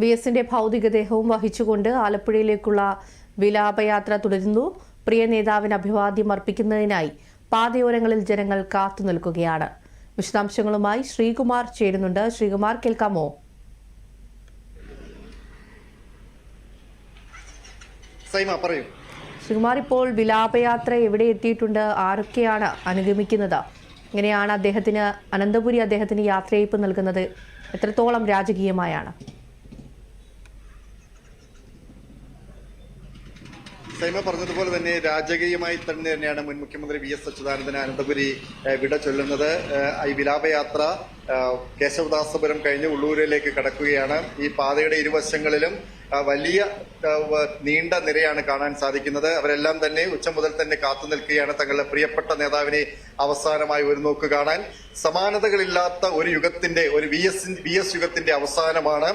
V എസിന്റെ ഭൗതികദേഹവും വഹിച്ചുകൊണ്ട് ആലപ്പുഴയിലേക്കുള്ള വിലാപയാത്ര തുടരുന്നു. പ്രിയ നേതാവിന് അഭിവാദ്യം അർപ്പിക്കുന്നതിനായി പാതയോരങ്ങളിൽ ജനങ്ങൾ കാത്തുനിൽക്കുകയാണ് വിശദാംശങ്ങളുമായി ശ്രീകുമാർ ചേരുന്നുണ്ട്. ശ്രീകുമാർ കേൾക്കാമോ? സൈമ പറയൂ. ശ്രീകുമാർ ഇപ്പോൾ വിലാപയാത്ര എവിടെ എത്തിയിട്ടുണ്ട്? ആരൊക്കെയാണ് അനുഗമിക്കുന്നത്? എങ്ങനെയാണ് അദ്ദേഹത്തിന് അനന്തപുരി അദ്ദേഹത്തിന് യാത്രയയപ്പ് നൽകുന്നത്? എത്രത്തോളം രാജകീയമായാണ്? സൈമ പറഞ്ഞതുപോലെ തന്നെ രാജകീയമായി തന്നെ തന്നെയാണ് മുൻ മുഖ്യമന്ത്രി വി എസ് അച്യുതാനന്ദൻ അനന്തപുരി വിട ചൊല്ലുന്നത്. ഈ വിലാപയാത്ര കേശവദാസപുരം കഴിഞ്ഞ് ഉള്ളൂരിലേക്ക് കടക്കുകയാണ്. ഈ പാതയുടെ ഇരുവശങ്ങളിലും വലിയ നീണ്ട നിരയാണ് കാണാൻ സാധിക്കുന്നത്. അവരെല്ലാം തന്നെ ഉച്ച മുതൽ തന്നെ കാത്തു നിൽക്കുകയാണ്. തങ്ങളുടെ പ്രിയപ്പെട്ട നേതാവിനെ അവസാനമായി ഒരു നോക്ക് കാണാൻ. സമാനതകളില്ലാത്ത ഒരു യുഗത്തിന്റെ ഒരു വി എസ് വി എസ് യുഗത്തിന്റെ അവസാനമാണ്.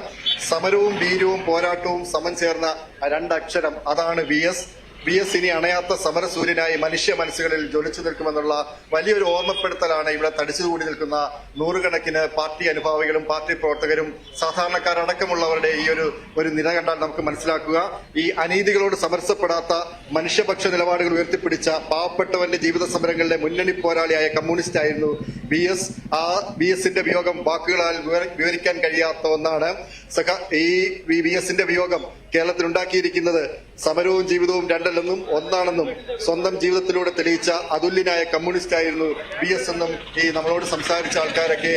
സമരവും വീരവും പോരാട്ടവും സമം ചേർന്ന രണ്ടക്ഷരം അതാണ് വി എസ്. വി എസ് ഇനി അണയാത്ത സമരസൂര്യനായി മനുഷ്യ മനസ്സുകളിൽ ജ്വലിച്ചു നിൽക്കുമെന്നുള്ള വലിയൊരു ഓർമ്മപ്പെടുത്തലാണ് ഇവിടെ തടിച്ചുകൂടി നിൽക്കുന്ന നൂറുകണക്കിന് പാർട്ടി അനുഭാവികളും പാർട്ടി പ്രവർത്തകരും സാധാരണക്കാരടക്കമുള്ളവരുടെ ഈ ഒരു ഒരു നില കണ്ടാൽ നമുക്ക് മനസ്സിലാക്കുക. ഈ അനീതികളോട് സമരസപ്പെടാത്ത മനുഷ്യപക്ഷ നിലപാടുകൾ ഉയർത്തിപ്പിടിച്ച പാവപ്പെട്ടവന്റെ ജീവിത സമരങ്ങളിലെ മുന്നണി പോരാളിയായ കമ്മ്യൂണിസ്റ്റ് ആയിരുന്നു ബി എസ്. ആ ബി എസിന്റെ വിയോഗം വാക്കുകളാൽ വിവരിക്കാൻ കഴിയാത്ത ഒന്നാണ്. ഈ ബി എസിന്റെ വിയോഗം കേരളത്തിൽ ഉണ്ടാക്കിയിരിക്കുന്നത് സമരവും ജീവിതവും രണ്ടല്ലെന്നും ഒന്നാണെന്നും സ്വന്തം ജീവിതത്തിലൂടെ തെളിയിച്ച അതുല്യനായ കമ്മ്യൂണിസ്റ്റ് ആയിരുന്നു ബി എസ് എന്നും ഈ നമ്മളോട് സംസാരിച്ച ആൾക്കാരൊക്കെ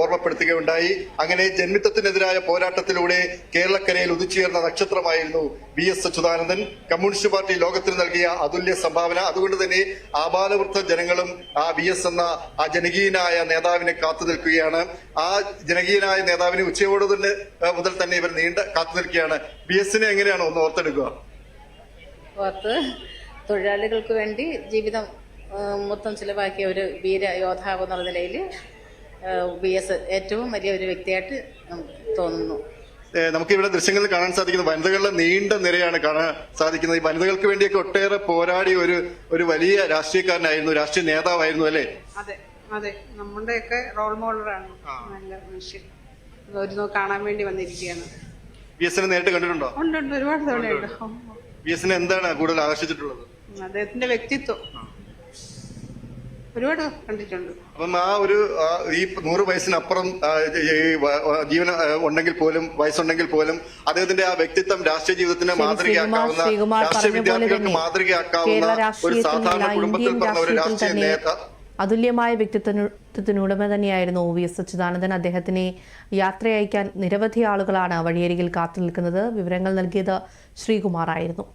ഓർമ്മപ്പെടുത്തുകയുണ്ടായി. അങ്ങനെ ജന്മിത്തത്തിനെതിരായ പോരാട്ടത്തിലൂടെ കേരളക്കരയിൽ ഉദിച്ചുയർന്ന നക്ഷത്രമായിരുന്നു B S Achuthanandan. Communist party ലോകത്തിന് നൽകിയ അതുല്യ സംഭാവന. അതുകൊണ്ട് തന്നെ ആബാലവൃദ്ധ ജനങ്ങളും ആ ബി എസ് എന്ന ആ ജനകീയനായ നേതാവിനെ കാത്തു നിൽക്കുകയാണ്. ആ ജനകീയനായ നേതാവിനെ ഉച്ചയോട് തന്നെ മുതൽ തന്നെ ഇവർ നീണ്ട കാത്തു നിൽക്കുകയാണ്. ബി എസിനെ എങ്ങനെയാണ് ഒന്ന് ഓർത്തെടുക്കുക? ഓർത്ത് തൊഴിലാളികൾക്ക് വേണ്ടി ജീവിതം മൊത്തം ചിലവാക്കിയ ഒരു വീര യോദ്ധാവ് എന്നുള്ള നിലയിൽ ബി എസ് ഏറ്റവും വലിയ ഒരു വ്യക്തിയായിട്ട് തോന്നുന്നു. നമുക്ക് ഇവിടെ ദൃശ്യങ്ങളിൽ കാണാൻ സാധിക്കുന്ന വനിതകളുടെ നീണ്ട നിരയാണ് കാണാൻ സാധിക്കുന്നത്. ഈ വനിതകൾക്ക് വേണ്ടിയൊക്കെ ഒട്ടേറെ പോരാടിയ ഒരു ഒരു വലിയ രാഷ്ട്രീയക്കാരനായിരുന്നു രാഷ്ട്രീയ നേതാവായിരുന്നു അല്ലേ? അതെ അതെ. നമ്മുടെയൊക്കെ റോൾ മോഡലാണ് നല്ല മനുഷ്യൻ. ഒരു കാണാൻ വേണ്ടി വന്നിരിക്കുകയാണ്. ബി എസിനെ നേരിട്ട് കണ്ടിട്ടുണ്ടോ? ഉണ്ട് ഉണ്ട്. ഒരുപാട് തവണ ബി എസ് എന്താണ് കൂടുതൽ ആകർഷിച്ചിട്ടുള്ളത്? അദ്ദേഹത്തിന്റെ വ്യക്തിത്വം. ഒരുപാട് കണ്ടിട്ടുണ്ട്. അപ്പം ആ ഒരു ആ, ഈ നൂറ് വയസ്സിനപ്പുറം ആ, ഈ വ- വ- ജീവൻ ആ, ഉണ്ടെങ്കിൽ പോലും വയസ്സുണ്ടെങ്കിൽ പോലും അദ്ദേഹത്തിന്റെ ആ വ്യക്തിത്വം രാഷ്ട്രീയ ജീവിതത്തിന് ശരി, മാതൃകയാക്കാവുന്ന ശ്രീകുമാർ രാഷ്ട്രീയ പറഞ്ഞ പോലെ വിദ്യാർത്ഥികൾക്ക് തന്നെ മാതൃകയാക്കാവുന്ന കേരള ഒരു സാധാരണ കുടുംബത്തിൽ ഇന്ത്യൻ പറഞ്ഞ ഒരു രാഷ്ട്രീയത്തിൽ രാഷ്ട്രീയ തന്നെ നേതാ അതുല്യമായ വ്യക്തിത്വത്തിന് ഉടമ തന്നെയായിരുന്നു വി എസ് അച്യുതാനന്ദൻ. അദ്ദേഹത്തിനെ യാത്രയയക്കാൻ നിരവധി ആളുകളാണ് വഴിയരികിൽ കാത്തു നിൽക്കുന്നത് വിവരങ്ങൾ നൽകിയത് ശ്രീകുമാർ ആയിരുന്നു